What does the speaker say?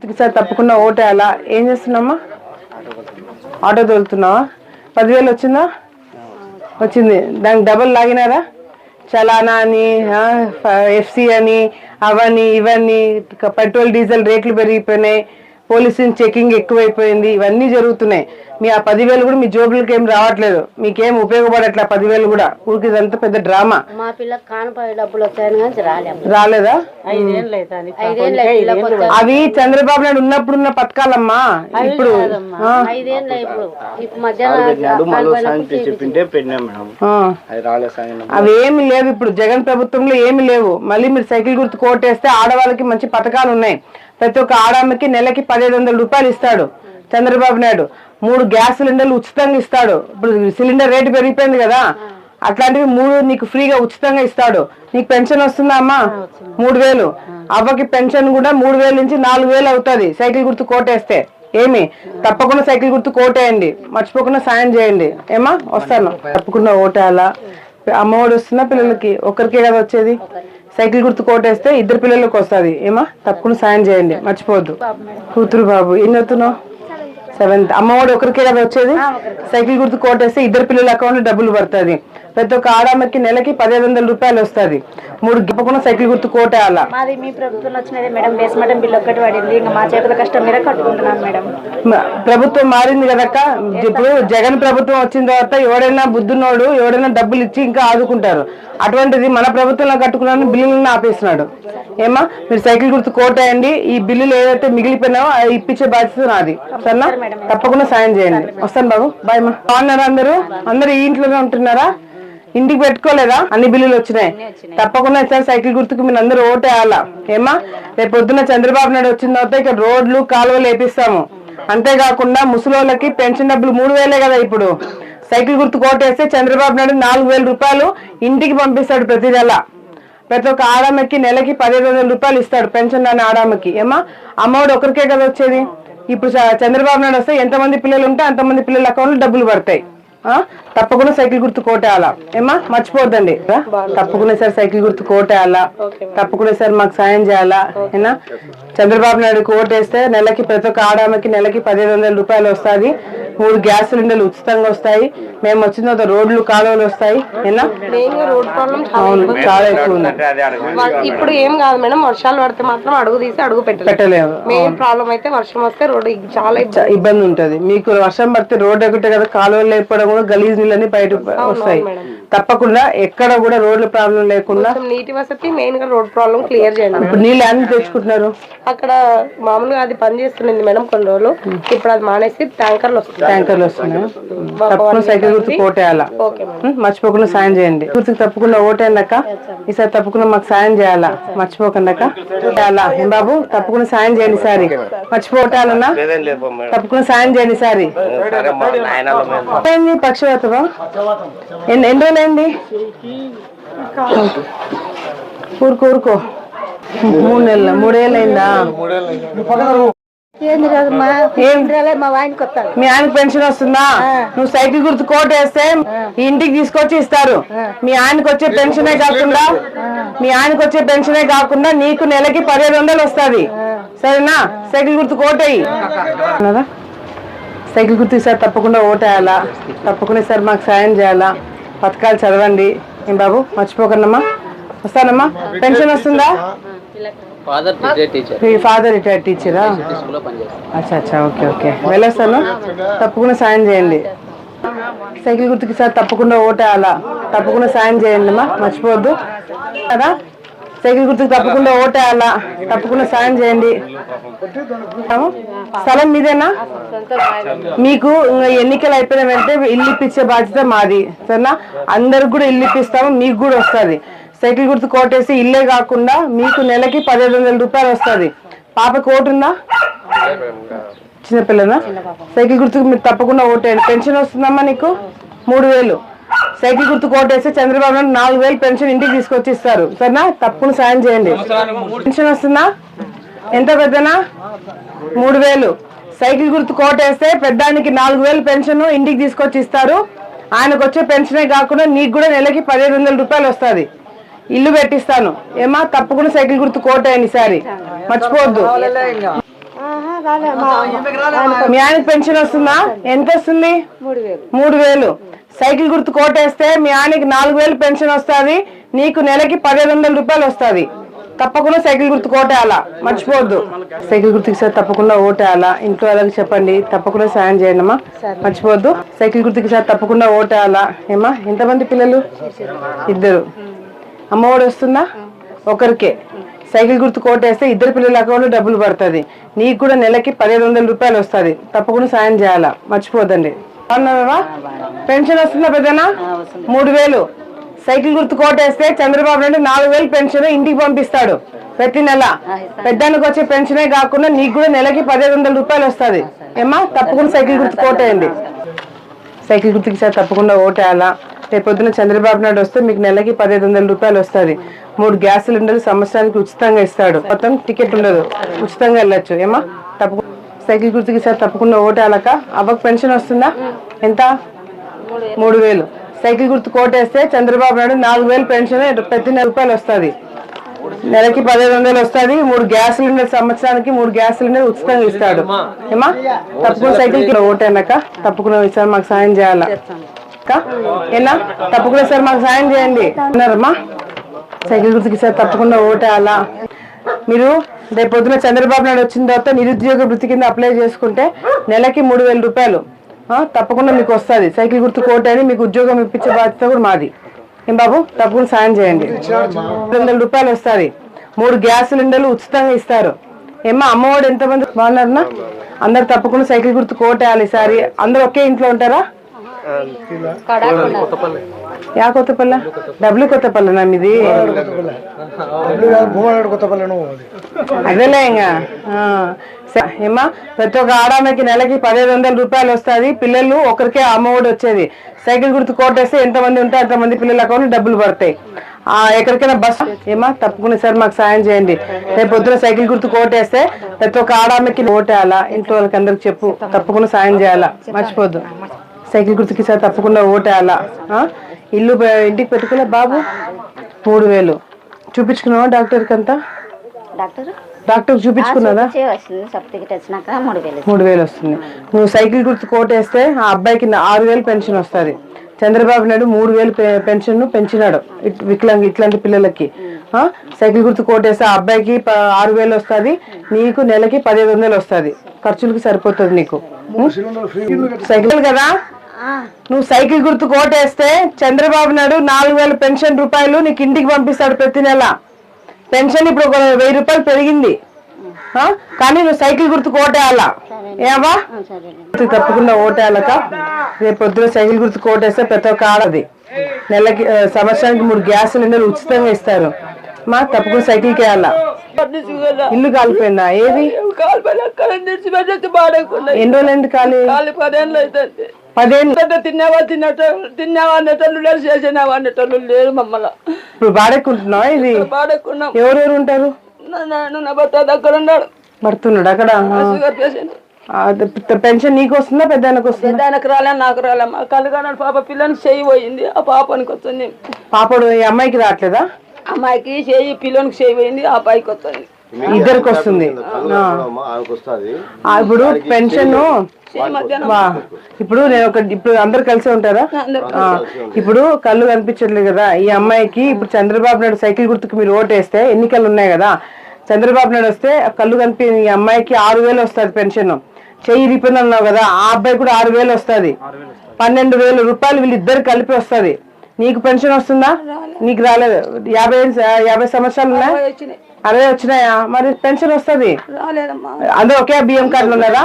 Sir తప్పకుండా ఓటేయాలా? ఏం చేస్తున్నామ్మా? Auto తోలుతున్నావా? పదివేలు వచ్చిందా? వచ్చింది. దానికి డబల్ లాగినారా? చలానా అని ఎఫ్సి అని అవని ఇవన్నీ పెట్రోల్ డీజిల్ రేట్లు పెరిగిపోయినాయి. పోలీసుని చెకింగ్ ఎక్కువైపోయింది. ఇవన్నీ జరుగుతున్నాయి. మీ ఆ పదివేలు కూడా మీ జోబులకి ఏం రావట్లేదు. మీకేం ఉపయోగపడట్లే ఆ పదివేలు కూడా. ఊరికి ఇదంతా పెద్ద డ్రామా. మా పిల్లకి కానుపాయ డబ్బులు వచ్చాయని కానీ రాలేదా? వచ్చాయి. అవి చంద్రబాబు నాయుడు ఉన్నప్పుడు ఉన్న పథకాలమ్మా ఇప్పుడు రాలేదు అవి ఏమి లేవు ఇప్పుడు. జగన్ ప్రభుత్వంలో ఏమి లేవు. మళ్ళీ మీరు సైకిల్ గుర్తు కోటేస్తే ఆడవాళ్ళకి మంచి పథకాలు ఉన్నాయి. ప్రతి ఒక్క ఆడమ్మకి నెలకి పదిహేడు వందల రూపాయలు ఇస్తాడు చంద్రబాబు నాయుడు. మూడు గ్యాస్ సిలిండర్లు ఉచితంగా ఇస్తాడు. ఇప్పుడు సిలిండర్ రేటు పెరిగిపోయింది కదా. అట్లాంటివి మూడు నీకు ఫ్రీగా ఉచితంగా ఇస్తాడు. నీకు పెన్షన్ వస్తుందా అమ్మా? మూడు వేలు. అవ్వకి పెన్షన్ కూడా మూడు వేల నుంచి నాలుగు వేలు అవుతుంది. సైకిల్ గుర్తు కోటేస్తే. ఏమి? తప్పకుండా సైకిల్ గుర్తు కోటేయండి. మర్చిపోకుండా సాయం చేయండి. ఏమా వస్తాను. తప్పకుండా ఓటేయాలా? అమ్మఒడి వస్తుందా పిల్లలకి? ఒక్కరికే కదా వచ్చేది? సైకిల్ గుర్తు కోటేస్తే ఇద్దరు పిల్లలకు వస్తుంది. ఏమా? తప్పకుండా సాయం చేయండి. మర్చిపోవద్దు. కూతురు బాబు ఏం చదువుతున్నావు? సెవెంత్. అమ్మఒడి ఒకరికే కదా వచ్చేది? సైకిల్ గుర్తు కోటేస్తే ఇద్దరు పిల్లల అకౌంట్ డబ్బులు పడుతుంది. ప్రతి ఒక్క ఆడమ్మకి నెలకి పదిహేను వందల రూపాయలు వస్తుంది. మూడు గిప్పకుండా సైకిల్ గుర్తు కోటేయాలా. మాది మీ ప్రభుత్వం వచ్చినది మేడం. బేస్మటం బిల్లు ఒక్కటి పడింది. ఇంకా మా చేతుల కష్టం మీద కట్టుకుంటున్నాం మేడం. ప్రభుత్వం మారింది కదక్క? ఇప్పుడు జగన్ ప్రభుత్వం వచ్చిన తర్వాత ఎవడైనా బుద్ధున్నోడు ఎవడైనా డబ్బులు ఇచ్చి ఇంకా ఆదుకుంటారు. అటువంటిది మన ప్రభుత్వంలో కట్టుకున్నాను బిల్లులను ఆపేస్తున్నాడు. ఏమా మీరు సైకిల్ గుర్తు కోటేయండి. ఈ బిల్లులు ఏదైతే మిగిలిపోయినావో అవి ఇప్పించే బాధ్యత నాది. సరేనా? తప్పకుండా సాయం చేయండి. వస్తాను బాబు. బాయ్ మా బాగున్నారా అందరూ? అందరూ ఈ ఇంట్లోనే ఉంటున్నారా? ఇంటికి పెట్టుకోలేదా? అన్ని బిల్లులు వచ్చినాయి. తప్పకుండా ఈసారి సైకిల్ గుర్తుకు మీరు అందరూ ఓటేయాలా ఏమా రేపు పొద్దున్న చంద్రబాబు నాయుడు వచ్చిన తర్వాత ఇక్కడ రోడ్లు కాలువలు వేపిస్తాము అంతేకాకుండా ముసలోళ్ళకి పెన్షన్ డబ్బులు మూడు వేలే కదా ఇప్పుడు. సైకిల్ గుర్తు కోటేస్తే చంద్రబాబు నాయుడు నాలుగు వేల రూపాయలు ఇంటికి పంపిస్తాడు ప్రతి నెల. ప్రతి ఒక్క ఆడామకి నెలకి పదిహేను వందల రూపాయలు ఇస్తాడు పెన్షన్ రాని ఆడామకి ఏమా అమ్మఒడి ఒకరికే కదా వచ్చేది? ఇప్పుడు చంద్రబాబు నాయుడు వస్తే ఎంతమంది పిల్లలు ఉంటే అంతమంది పిల్లల అకౌంట్లో డబ్బులు పడతాయి? తప్పకుండా సైకిల్ గుర్తు కోటేయాలా? ఏమా మర్చిపోద్దండి? తప్పకుండా సార్ సైకిల్ గుర్తు కోటేయాలా? తప్పకుండా సార్ మాకు సాయం చేయాలా? ఏనా? చంద్రబాబు నాయుడుకి ఓటేస్తే నెలకి ప్రతి ఒక్క ఆడామకి నెలకి పదిహేను వందల రూపాయలు వస్తుంది మూడు గ్యాస్ సిలిండర్లు ఉచితంగా వస్తాయి. మేము వచ్చిన తర్వాత రోడ్లు కాలువలు వస్తాయి. ఏనా? రోడ్ ప్రాబ్లం అవును చాలా ఎక్కువ ఉంది. ఇప్పుడు ఏం కాదు మేడం వర్షాలు పడితే మాత్రం అడుగు తీసి అడుగు పెట్టలేదు. మెయిన్ ప్రాబ్లం అయితే వర్షం వస్తే రోడ్డు చాలా ఇబ్బంది ఉంటది. మీకు వర్షం పడితే రోడ్డు ఒకటే కదా కాలువలు లేకపోవడం కూడా గలీజ్ నీళ్ళని బయట వస్తాయి. తప్పకుండా ఎక్కడ కూడా రోడ్ల ప్రాబ్లం లేకుండా నీటి వసతి మెయిన్గా రోడ్ ప్రాబ్లం క్లియర్ చేయండి. ఇప్పుడు నీళ్ళు అన్ని తెచ్చుకుంటున్నారు? అక్కడ మామూలుగా అది పని చేస్తున్నది మేడం కొన్ని రోజులు. ఇప్పుడు అది మానేసి ట్యాంకర్లు వస్తున్నాయి. ట్యాంకర్లు వస్తున్నాయి. తప్పకుండా సైకిల్ గుర్తు కోటేయాలా ఓకే మేడం. ఉం? మర్చిపోకుండా సాయం చేయండి. గుర్తుకు తప్పకుండా ఓటేయండి అక్క ఈసారి తప్పకుండా మాకు సాయం చేయాలా? మర్చిపోకండి అక్క చేయాలా ఏం బాబు తప్పకుండా సాయం చేయండి ఈసారి. మర్చిపోటాలన్నా లేదేం లేదు మేడం. తప్పకుండా సాయం చేయండి సరే పక్షవాతమా? ఎన్ని ఎన్ని రోజులైంది ఊరుకో ఊరుకో. మూడు నెలల మూడేళ్ళు అయిందా ఏంది కదమ్మా? ఏం? మా ఆయనకు పెన్షన్ వస్తుందా? నువ్వు సైకిల్ గుర్తు కోట్ వేస్తే ఇంటికి తీసుకొచ్చి ఇస్తారు. మీ ఆయనకు వచ్చే పెన్షనే కాకుండా మీ ఆయనకు వచ్చే పెన్షనే కాకుండా నీకు నెలకి పదిహేను వందలు వస్తుంది. సరేనా? సైకిల్ గుర్తు కోటేయి? సైకిల్ గుర్తు సార్ తప్పకుండా ఓటేయాలా తప్పకుండా సార్ మాకు సాయం చేయాలా? పథకాలు చదవండి. ఏం బాబు? మర్చిపోకండమ్మా వస్తానమ్మా. పెన్షన్ వస్తుందా? ఫాదర్ టీచర్ టీచర్ మీ ఫాదర్ రిటైర్డ్ టీచరా అచ్చా అచ్చా ఓకే ఓకే. వెళ్ళొస్తాను. తప్పకుండా సాయం చేయండి. సైకిల్ గుర్తుకి సార్ తప్పకుండా ఓటేయాలా? తప్పకుండా సాయం చేయండి అమ్మా. మర్చిపోవద్దు. కదా? సైకిల్ గుర్తుకు తప్పకుండా ఓటేయాలా? తప్పకుండా సాయం చేయండి. స్థలం మీదేనా? మీకు ఇంకా ఎన్నికలు అయిపోయిన వెంటనే ఇల్లు ఇప్పించే బాధ్యత మాది సరేనా? అందరికి కూడా ఇల్లు ఇప్పిస్తాము మీకు కూడా వస్తుంది. సైకిల్ గుర్తు కోటేసి ఇల్లే కాకుండా మీకు నెలకి పదిహేడు వందల రూపాయలు వస్తుంది. పాప కోటుందా చిన్నపిల్లనా? సైకిల్ గుర్తుకు మీరు తప్పకుండా ఓటేయండి. పెన్షన్ వస్తుందమ్మా నీకు? మూడు వేలు. సైకిల్ గుర్తు కోటేస్తే చంద్రబాబు నాయుడు నాలుగు వేలు పెన్షన్ ఇంటికి తీసుకొచ్చి ఇస్తారు సరేనా? తప్పును సాయం చేయండి. పెన్షన్ వస్తుందా? ఎంత పెద్దనా? మూడు వేలు. సైకిల్ గుర్తు కోటేస్తే పెద్దానికి నాలుగు వేలు పెన్షన్ ఇంటికి తీసుకొచ్చి ఇస్తారు ఆయనకు వచ్చే పెన్షనే కాకుండా నీకు కూడా నెలకి పదిహేను వందల రూపాయలు వస్తుంది. ఇల్లు పెట్టిస్తాను. ఏమా? తప్పకుండా సైకిల్ గుర్తు కోటేయండి ఈసారి. మర్చిపోవద్దు. మీ ఆయనకి పెన్షన్ వస్తుందా? ఎంత వస్తుంది మూడు వేలు సైకిల్ గుర్తు కోటేస్తే మీ ఆయనకి నాలుగు వేలు పెన్షన్ వస్తుంది నీకు నెలకి పదిహేను వందల రూపాయలు వస్తుంది. తప్పకుండా సైకిల్ గుర్తు కోటేయాలా? మర్చిపోవద్దు. సైకిల్ గుర్తుకి సార్ తప్పకుండా ఓటేయాలా? ఇంట్లో వాళ్ళకి చెప్పండి తప్పకుండా సాయం చేయండి అమ్మా. మర్చిపోవద్దు. సైకిల్ గుర్తుకి సార్ తప్పకుండా ఓటేయాలా? ఏమా ఎంతమంది పిల్లలు? ఇద్దరు. అమ్మఒడి వస్తుందా? ఒకరికే. సైకిల్ గుర్తు కోటేస్తే ఇద్దరు పిల్లల అకౌంట్ డబ్బులు పడుతుంది. నీకు కూడా నెలకి పదిహేను వందల రూపాయలు వస్తుంది. తప్పకుండా సాయం చేయాలా? మర్చిపోదండి బాగున్నావా? పెన్షన్ వస్తుందా పెద్దనా మూడు వేలు. సైకిల్ గుర్తు కోటేస్తే చంద్రబాబు నాయుడు నాలుగు వేలు పెన్షన్ ఇంటికి పంపిస్తాడు. ప్రతి నెల. పెద్దానికి వచ్చే పెన్షనే కాకుండా నీకు కూడా నెలకి పదిహేను వందల రూపాయలు వస్తుంది. ఏమా తప్పకుండా సైకిల్ గుర్తు కోటేయండి సైకిల్ గుర్తుకి సార్ తప్పకుండా ఓటేయాలా? రేపు పొద్దున చంద్రబాబు నాయుడు వస్తే మీకు నెలకి పదిహేను వందల రూపాయలు వస్తుంది. మూడు గ్యాస్ సిలిండర్లు సంవత్సరానికి ఉచితంగా ఇస్తాడు. మొత్తం టికెట్ ఉండదు. ఉచితంగా వెళ్ళొచ్చు. ఏమా తప్పు సైకిల్ గుర్తుకి సార్ తప్పకుండా ఓటేయాలక అవ్వకు పెన్షన్ వస్తుందా? ఎంత? మూడు వేలు. సైకిల్ గుర్తు కోటేస్తే చంద్రబాబు నాయుడు నాలుగు వేలు పెన్షన్ ప్రతి నెల రూపాయలు వస్తుంది. నెలకి పదిహేను వందలు వస్తుంది. మూడు గ్యాస్ సిలిండర్ సంవత్సరానికి మూడు గ్యాస్ సిలిండర్ ఉచితంగా ఇస్తాడు. ఏమా తప్పకుండా సైకిల్కి ఓటేనాక తప్పకుండా ఇస్తాను మాకు సాయం చేయాలా? ఏనా? తప్పకుండా సార్ మాకు సాయం చేయండి. అన్నారమ్మా సైకిల్ గుర్తుకి సార్ తప్పకుండా ఓటేయాలా? మీరు రేపు పొద్దున చంద్రబాబు నాయుడు వచ్చిన తర్వాత నిరుద్యోగ వృత్తి కింద అప్లై చేసుకుంటే నెలకి మూడు వేల రూపాయలు. తప్పకుండా మీకు వస్తుంది. సైకిల్ గుర్తు కోటని మీకు ఉద్యోగం ఇప్పించే బాధ్యత కూడా మాది. ఏం బాబు? తప్పకుండా సాయం చేయండి. రెండు రూపాయలు వస్తుంది. మూడు గ్యాస్ సిలిండర్లు ఉచితంగా ఇస్తారు. ఏమ్మా అమ్మఒడు ఎంతమంది? బాగున్నారన్నా? అందరు తప్పకుండా సైకిల్ గుర్తు కోటేయాలి ఈసారి. అందరు ఒకే ఇంట్లో ఉంటారా? యా కొత్తపల్ల. డబ్ల్యూ కొత్తపల్లెనా మీది. అదేలే ఇంకా ఏమ్మా ప్రతి ఒక్క ఆడామకి నెలకి పదిహేను వందల రూపాయలు వస్తుంది. పిల్లలు ఒకరికే అమ్మఒడి వచ్చేది. సైకిల్ గుర్తు కోటేస్తే ఎంతమంది ఉంటే అంతమంది పిల్లల అకౌంట్ డబ్బులు పడతాయి. ఆ ఎక్కడికైనా బస్ ఏమా తప్పకుండా సార్ మాకు సాయం చేయండి. రేపు పొద్దున సైకిల్ గుర్తు కోటేస్తే ప్రతి ఒక్క ఆడామకి ఓటేయాలా? ఇంట్లో వాళ్ళకి అందరికి చెప్పు. తప్పకుండా సాయం చేయాలా? మర్చిపోద్దు. సైకిల్ గుర్తుకి సార్ తప్పకుండా ఓటేయాలా? ఇల్లు ఇంటికి పెట్టుకునే బాబు మూడు వేలు చూపించుకున్నావా డాక్టర్కి అంతా డాక్టర్ డాక్టర్ చూపించుకున్నదా మూడు వేలు వస్తుంది. నువ్వు సైకిల్ గుర్తు కోటేస్తే ఆ అబ్బాయికి ఆరు వేలు పెన్షన్ వస్తుంది. చంద్రబాబు నాయుడు మూడు వేలు పె- పెన్షన్ పెంచినాడు. ఇట్- వికలాంగ్ ఇట్లాంటి పిల్లలకి. ఆ? సైకిల్ గుర్తు కోటేస్తే ఆ అబ్బాయికి ఆరు వేలు వస్తుంది. నీకు నెలకి పదిహేను వందలు వస్తుంది. ఖర్చులకి సరిపోతుంది నీకు. సైకిల్ కదా? నువ్వు సైకిల్ గుర్తు కోటేస్తే చంద్రబాబు నాయుడు నాలుగు వేల పెన్షన్ రూపాయలు నీకు ఇంటికి పంపిస్తాడు ప్రతి నెల. పెన్షన్ ఇప్పుడు ఒక వెయ్యి రూపాయలు పెరిగింది. ఆ? కానీ నువ్వు సైకిల్ గుర్తు కోటేయాలా ఏవా తప్పకుండా ఓటేయాలక రేపు పొద్దున సైకిల్ గుర్తు కోటేస్తే ప్రతి ఒక్క ఆడది. నెలకి సంవత్సరానికి మూడు గ్యాస్ సిలిండర్లు ఉచితంగా ఇస్తారు. మా తప్పకుండా సైకిల్కి వేయాలా ఇల్లు కాలిపోయిందా? ఏది? ఎన్ని రోజులు ఎందుకు కాలి? కాలు పదేళ్ళు అవుతుంది పదేళ్ళు పెద్ద తిన్నావా తిన్నట్టు తిన్నావా అనేటోళ్ళు లేరు చేసినావా అనేటోళ్ళు లేరు మమ్మల్ని. ఇప్పుడు బాడెక్కుంటున్నావా ఇది? పాడకున్నాం ఎవరెవరు ఉంటారు? నేను నా భర్త దగ్గర ఉన్నాడు. పడుతున్నాడు అక్కడ. Sugar patient. పెన్షన్ నీకు వస్తుందా పెద్దానికి వస్తుందా? దానికి రాలే నాకు రాలే. మా కళ్ళుగానాడు పాప పిల్లని చెయ్యి పోయింది. ఆ పాపానికి వస్తుంది. పాపడు ఈ అమ్మాయికి రావట్లేదా? అమ్మాయికి చెయ్యి పిల్లోనికి చెయ్యి పోయింది ఆ పైకి వస్తుంది. ఇద్దరికి వస్తుంది. ఇప్పుడు పెన్షన్ ఇప్పుడు నేను ఒక ఇప్పుడు అందరు కలిసి ఉంటారా? ఇప్పుడు కళ్ళు కనిపించట్లేదు కదా. ఈ అమ్మాయికి ఇప్పుడు చంద్రబాబు నాయుడు సైకిల్ గుర్తుకు మీరు ఓటేస్తే ఎన్నికలు ఉన్నాయి కదా? చంద్రబాబు నాయుడు వస్తే కళ్ళు కనిపి ఈ అమ్మాయికి ఆరు వేలు వస్తుంది పెన్షన్. చెయ్యి రిపోయింది అన్నావు కదా ఆ అబ్బాయి కూడా ఆరు వేలు వస్తుంది. పన్నెండు వేల రూపాయలు వీళ్ళిద్దరు కలిపి వస్తుంది. నీకు పెన్షన్ వస్తుందా? నీకు రాలేదు. యాభై యాభై సంవత్సరాలు ఉన్నాయి? అరవై వచ్చినాయా? మరి పెన్షన్ వస్తుంది. రాలేదమ్మా. అందరూ ఒకే బియ్యం కార్డులు ఉన్నారా.